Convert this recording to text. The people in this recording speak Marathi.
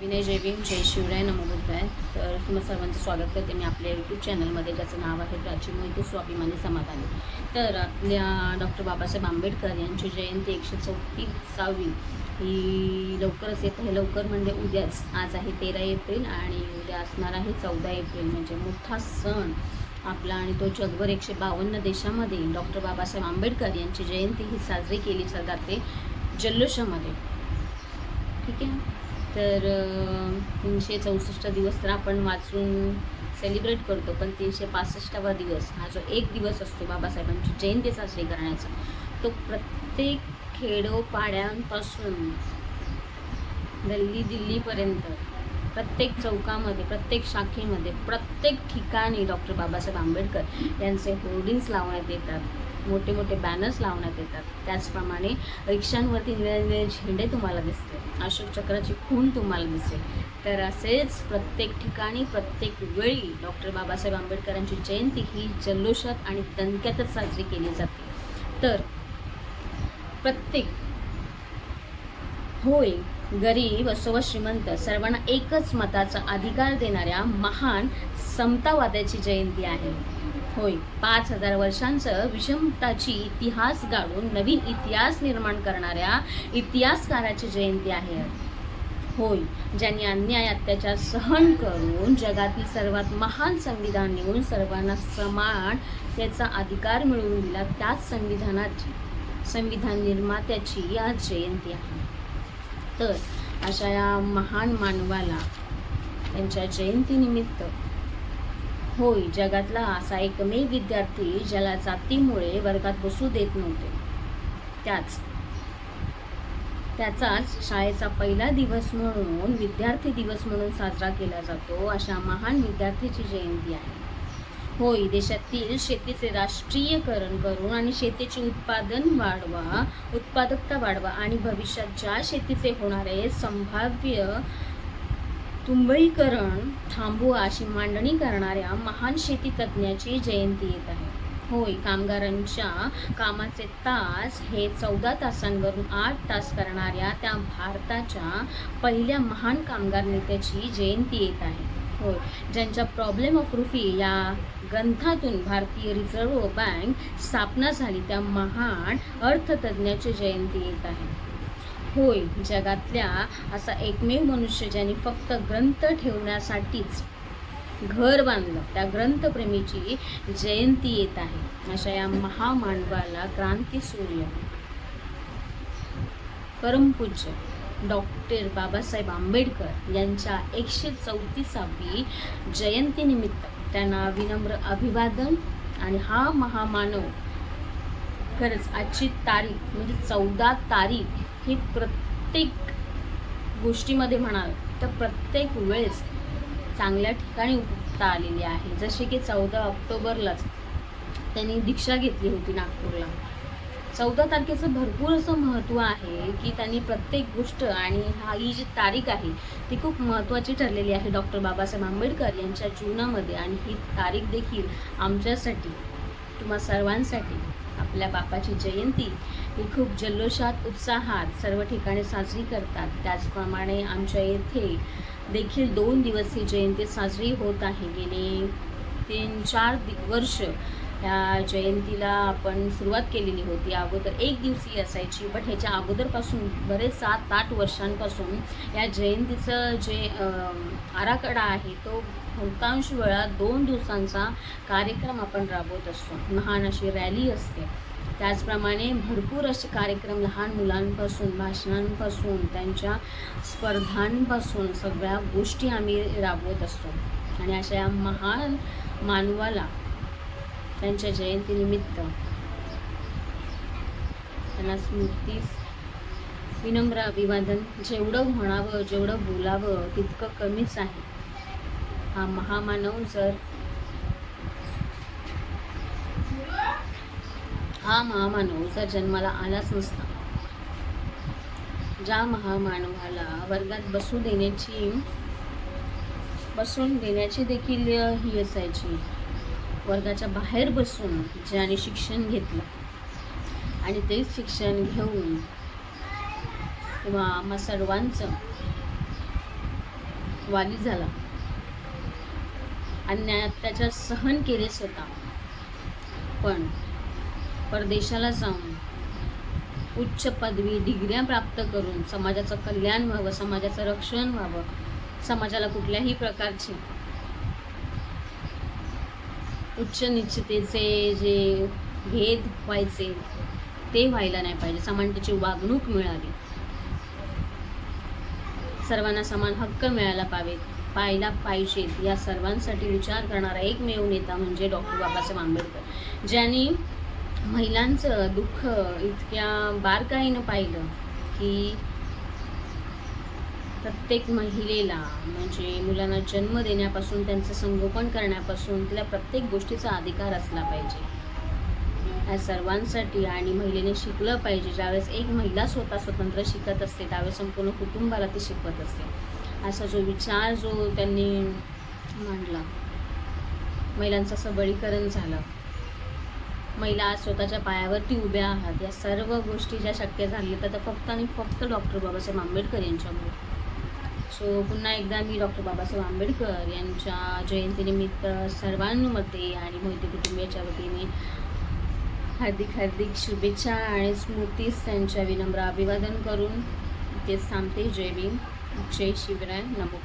विनय जय भीम जय शिवराय नमोबुद्धाय तर तुम्हा सर्वांचं स्वागत करते मी आपल्या यूट्यूब चॅनलमध्ये ज्याचं नाव आहे प्राची मोहिते स्वाभिमानी समाधानी. तर आपल्या डॉक्टर बाबासाहेब आंबेडकर यांची जयंती एकशे चौतीसावी. ही लवकरच येत आहे. लवकर म्हणजे उद्याच. आज आहे तेरा एप्रिल आणि उद्या असणार आहे चौदा एप्रिल. म्हणजे मोठा सण आपला आणि तो जगभर एकशे बावन्न देशामध्ये. डॉक्टर बाबासाहेब आंबेडकर यांची जयंती ही साजरी केली जाते जल्लोषामध्ये. ठीक आहे? तर तीनशे चौसष्ट दिवस तर आपण वाचून सेलिब्रेट करतो पण तीनशे पासष्टावा दिवस हा जो एक दिवस असतो बाबासाहेबांची जयंती साजरी करण्याचा तो प्रत्येक खेडोपाड्यांपासून गल्ली दिल्लीपर्यंत प्रत्येक चौकामध्ये प्रत्येक शाखेमध्ये प्रत्येक ठिकाणी डॉक्टर बाबासाहेब आंबेडकर यांचे होर्डिंग्स लावण्यात येतात. मोठे मोठे बॅनर्स लावण्यात येतात. त्याचप्रमाणे रिक्षांवरती निळे झेंडे तुम्हाला दिसते अशोक चक्राची खूण तुम्हाला दिसेल. तर असेच प्रत्येक ठिकाणी प्रत्येक वेळी डॉक्टर बाबासाहेब आंबेडकरांची जयंती ही जल्लोषात आणि दणक्यातच साजरी केली जाते. तर प्रत्येक होय गरीब असो व श्रीमंत सर्वांना एकच मताचा अधिकार देणाऱ्या महान समतावाद्याची जयंती आहे. होय. पाच हजार वर्षांचं विषमताची इतिहास गाडून नवीन इतिहास निर्माण करणाऱ्या इतिहासकाराची जयंती आहे. होय. ज्यांनी अन्याय अत्याचार सहन करून जगातील सर्वात महान संविधान निवडून सर्वांना समान त्याचा अधिकार मिळवून दिला त्याच संविधानाची संविधान निर्मात्याची आज जयंती आहे. तर अशा या महान मानवाला त्यांच्या जयंतीनिमित्त होय जगातला असा एकमेव विद्यार्थी ज्याला जातीमुळे वर्गात बसू देत नव्हते. त्याच त्याचाच शाळेचा पहिला दिवस म्हणून विद्यार्थी दिवस म्हणून साजरा केला जातो अशा महान विद्यार्थीची जयंती आहे. होय देशातील शेतीचे राष्ट्रीयकरण करून आणि शेतीचे उत्पादन वाढवा उत्पादकता वाढवा आणि भविष्यात ज्या शेतीचे होणारे संभाव्य तुंबईकरण थांबवा अशी मांडणी करणाऱ्या महान शेती तज्ज्ञाची जयंती येत आहे. होय कामगारांच्या कामाचे तास हे चौदा तासांवरून आठ तास करणाऱ्या त्या भारताच्या पहिल्या महान कामगार नेत्याची जयंती येत आहे. होय ज्यांच्या प्रॉब्लेम ऑफ रुफी या ग्रंथातून भारतीय रिझर्व्ह बँक स्थापना झाली त्या महान अर्थतज्ज्ञाची जयंती येत आहे. होय जगातल्या असा एकमेव मनुष्य ज्यांनी फक्त ग्रंथ ठेवण्यासाठीच घर बांधलं त्या ग्रंथप्रेमीची जयंती येत आहे. अशा या महामानवाला क्रांती सूर्य परमपूज्य डॉक्टर बाबासाहेब आंबेडकर यांच्या एकशे चौतीसावी जयंतीनिमित्त त्यांना विनम्र अभिवादन आणि हा महामानव खरंच आजची तारीख म्हणजे चौदा तारीख ही प्रत्येक गोष्टीमध्ये म्हणाल तर प्रत्येक वेळेस चांगल्या ठिकाणी उपयुक्ता आलेली आहे. जसे की चौदा ऑक्टोबरलाच त्यांनी दीक्षा घेतली होती नागपूरला. चौदा तारखेचं भरपूर असं महत्त्व आहे की त्यांनी प्रत्येक गोष्ट आणि हा ही जी तारीख आहे ती खूप महत्त्वाची ठरलेली आहे. डॉक्टर बाबासाहेब आंबेडकर यांच्या जीवनामध्ये आणि ही तारीख देखील आमच्यासाठी तुम्हा सर्वांसाठी आपल्या बापाची जयंती ही खूप जल्लोषात उत्साहात सर्व ठिकाणी साजरी करतात. त्याचप्रमाणे आमच्या येथे देखील दोन दिवस ही जयंती साजरी होत आहे. गेले तीन चार दि वर्ष ह्या जयंतीला आपण सुरुवात केलेली होती. अगोदर एक दिवसीय असायची बट ह्याच्या अगोदरपासून बरेच सात आठ वर्षांपासून या जयंतीचं जे आराखडा आहे तो बहुतांश वेळा दोन दिवसांचा कार्यक्रम आपण राबवत असतो. महान अशी रॅली असते. त्याचप्रमाणे भरपूर असे कार्यक्रम लहान मुलांपासून भाषणांपासून त्यांच्या स्पर्धांपासून सगळ्या गोष्टी आम्ही राबवत असतो. आणि अशा या महान मानवाला त्यांच्या जयंतीनिमित्त त्यांना स्मृतीस विनम्र अभिवादन जेवढं म्हणावं जेवढं बोलावं तितकं कमीच आहे. हा महामानव जर हा महामानव जर जन्माला आलाच नसता ज्या महामानवाला वर्गात बसू देण्याची बसून देण्याची देखील ही असायची. वर्गाच्या बाहेर बसून ज्याने शिक्षण घेतलं आणि तेच शिक्षण घेऊन किंवा आम्हा सर्वांचं वाली झाला. अन्याय अत्याचार सहन केले स्वतः. पण परदेशाला जाऊन उच्च पदवी डिग्र्या प्राप्त करून समाजाचं कल्याण व्हावं समाजाचं रक्षण व्हावं समाजाला कुठल्याही प्रकारचे उच्च निश्चितेचे जे भेद व्हायचे ते व्हायला नाही पाहिजे. समानतेची वागणूक मिळावी. सर्वांना समान हक्क मिळायला पावेत पाहायला पाहिजेत. या सर्वांसाठी विचार करणारा एकमेव नेता म्हणजे डॉक्टर बाबासाहेब आंबेडकर ज्यांनी महिलांचं दुःख इतक्या बारकाईनं पाहिलं की प्रत्येक महिलेला म्हणजे मुलांना जन्म देण्यापासून त्यांचं संगोपन करण्यापासून तिला प्रत्येक गोष्टीचा अधिकार असला पाहिजे. या सर्वांसाठी आणि महिलेने शिकलं पाहिजे. ज्यावेळेस एक महिला स्वतः स्वतंत्र शिकत असते त्यावेळेस संपूर्ण कुटुंबाला ती शिकवत असते. असा जो विचार जो त्यांनी मांडला महिलांचं सबळीकरण झालं. महिला आज स्वतःच्या पायावरती उभ्या आहात या सर्व गोष्टी ज्या शक्य झाल्या तर फक्त आणि फक्त डॉक्टर बाबासाहेब आंबेडकर यांच्यामुळे. सो पुन्हा एकदा मी डॉक्टर बाबासाहेब आंबेडकर यांच्या जयंतीनिमित्त सर्वांमध्ये आणि मोहिते कुटुंबियाच्या वतीने हार्दिक हार्दिक शुभेच्छा आणि स्मृतीस त्यांच्या विनम्र अभिवादन करून तेच थांबते. जय भीम. जय शिवराय. नमो